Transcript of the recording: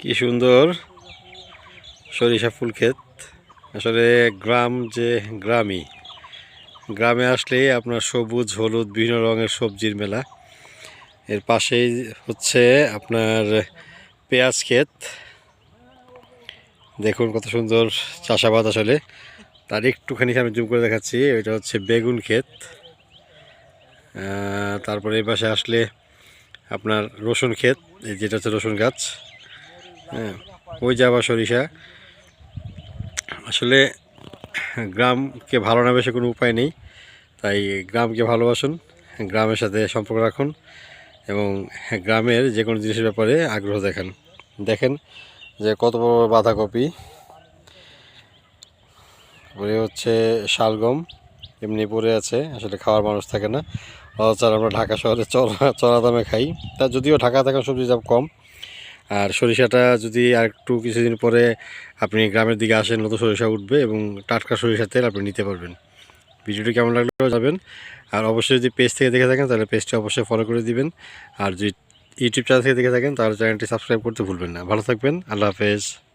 কি সুন্দর সরিষা ফুল ক্ষেত। আসলে গ্রাম যে গ্রামই। গ্রামে আসলে আপনার সবুজ, হলুদ, বিভিন্ন রঙের সবজির মেলা। এর পাশেই হচ্ছে আপনার পেঁয়াজ ক্ষেত। দেখুন কত সুন্দর চাষাবাদ আসলে। তার একটুখানি আমি জুম করে দেখাচ্ছি, এটা হচ্ছে বেগুন ক্ষেত। তারপরে এই পাশে আসলে আপনার রসুন ক্ষেত যেটা হচ্ছে রসুন গাছ। হ্যাঁ ওই যে আবার সরিষা। আসলে গ্রামকে ভালো না বেশি কোনো উপায় নেই। তাই গ্রামকে ভালোবাসুন, গ্রামের সাথে সম্পর্ক রাখুন এবং গ্রামের যে কোনো জিনিসের ব্যাপারে আগ্রহ দেখান। দেখেন যে কত বড় বড় বাঁধাকপি। তারপরে হচ্ছে শালগম। এমনি পড়ে আছে, আসলে খাওয়ার মানুষ থাকে না। অথচ আমরা ঢাকা শহরে চড়া চড়া দামে খাই। তা যদিও ঢাকা থাকা সবজির দাম কম। আর সরিষাটা যদি আর একটু কিছুদিন পরে আপনি গ্রামের দিকে আসেন, নতুন সরিষা উঠবে এবং টাটকা সরিষা তেল আপনি নিতে পারবেন। ভিডিওটি কেমন লাগলেও যাবেন আর অবশ্যই যদি পেজ থেকে দেখে থাকেন, তাহলে পেজটি অবশ্যই ফলো করে দিবেন। আর যদি ইউটিউব চ্যানেল থেকে দেখে থাকেন, তাহলে চ্যানেলটি সাবস্ক্রাইব করতে ভুলবেন না। ভালো থাকবেন, আল্লাহ হাফেজ।